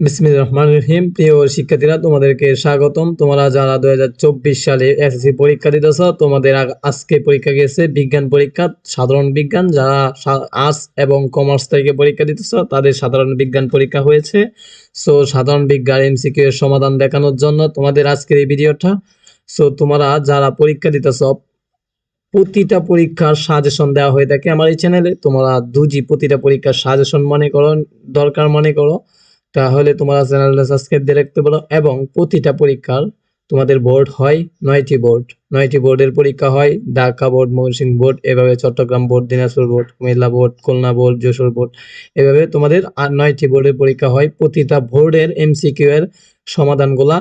বিসমিল রহমান রহিম। প্রিয় শিক্ষার্থীরা, তোমাদেরকে স্বাগতম। তোমরা যারা দুই হাজার চব্বিশ সালে এসএসসি পরীক্ষা দিতেছ, তোমাদের আজকে পরীক্ষা গেছে বিজ্ঞান পরীক্ষা, সাধারণ বিজ্ঞান। যারা আর্টস এবং কমার্স থেকে পরীক্ষা দিতেছ, তাদের সাধারণ বিজ্ঞান পরীক্ষা হয়েছে। সো, সাধারণ বিজ্ঞান এমসিকিউ এর সমাধান দেখানোর জন্য তোমাদের আজকের এই ভিডিওটা। সো, তোমরা যারা পরীক্ষা দিতেছ, প্রতিটা পরীক্ষার সাজেশন দেওয়া হয়ে থাকে আমার এই চ্যানেলে। তোমরা দুজি প্রতিটা পরীক্ষার সাজেশন মনে করো, দরকার মনে করো। তাহলে তোমরা চ্যানেলটা সাবস্ক্রাইব দিয়ে রাখতে পারো এবং প্রতিটা পরীক্ষার তোমাদের বোর্ড হয় নয়টি বোর্ড নয়টি বোর্ডের পরীক্ষা হয় ঢাকা বোর্ড ময়মনসিংহ বোর্ড এভাবে Chittagong board Dinajpur board Comilla board Khulna board Jessore board এভাবে তোমাদের নয়টি বোর্ডের পরীক্ষা হয়। প্রতিটা বোর্ডের এমসিকিউ এর সমাধানগুলা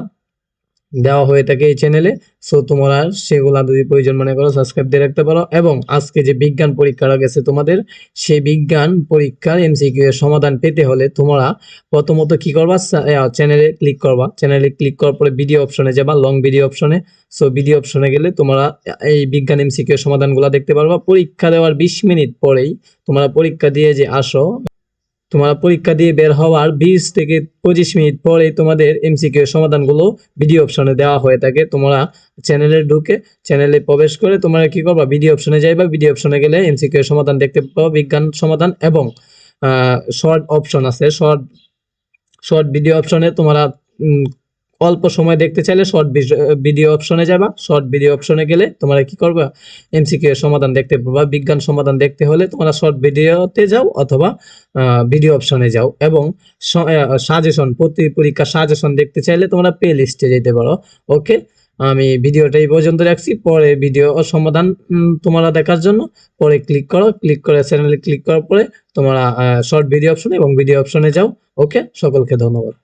দেওয়া হয়ে থাকে এই চ্যানেলে সো তোমরা সেগুলা যদি প্রয়োজন মনে করো সাবস্ক্রাইব দিয়ে রাখতে পারো। এবং আজকে যে বিজ্ঞান পরীক্ষাটা গেছে তোমাদের, সেই বিজ্ঞান পরীক্ষার এমসিকিউ এর সমাধান পেতে হলে তোমরা প্রথমত কি করবা? চ্যানেলে ক্লিক করবা। চ্যানেলে ক্লিক করার পরে ভিডিও অপশনে যাবা লং ভিডিও অপশনে সো ভিডিও অপশনে গেলে তোমরা এই বিজ্ঞান এমসিকিউ এর সমাধানগুলো দেখতে পারবা। পরীক্ষা দেওয়ার বিশ মিনিট পরেই তোমরা পরীক্ষা দিয়ে যে আসো তোমরা পরীক্ষা দিয়ে বের হওয়ার বিশ থেকে পঁচিশ মিনিট পরে তোমাদের এমসিকিউ সমাধানগুলো ভিডিও অপশনে দেওয়া হয়ে থাকে। তোমরা চ্যানেলে ঢুকে চ্যানেলে প্রবেশ করে তোমরা কি করবা? ভিডিও অপশনে যাইবা। ভিডিও অপশনে গেলে এমসিকিউ সমাধান দেখতে পাবো। বিজ্ঞান সমাধান এবং শর্ট অপশন আছে। শর্ট শর্ট ভিডিও অপশনে তোমরা অল্প সময় দেখতে চাইলে শর্ট ভিডিও অপশনে যাবা। শর্ট ভিডিও অপশনে গেলে তোমরা কি করবা? এমসিকিউ এর সমাধান দেখতে পাবা। বিজ্ঞান সমাধান দেখতে হলে তোমরা শর্ট ভিডিওতে যাও অথবা ভিডিও অপশনে যাও। এবং সাজেশন প্রতি পরীক্ষা সাজেশন দেখতে চাইলে তোমরা প্লে লিস্টে যেতে পারো। ওকে আমি ভিডিওটা এই পর্যন্ত রাখছি। পরে ভিডিও সমাধান তোমরা দেখার জন্য পরে ক্লিক করো। ক্লিক করে চ্যানেলে ক্লিক করার পরে তোমরা শর্ট ভিডিও অপশনে এবং ভিডিও অপশনে যাও। ওকে সকলকে ধন্যবাদ।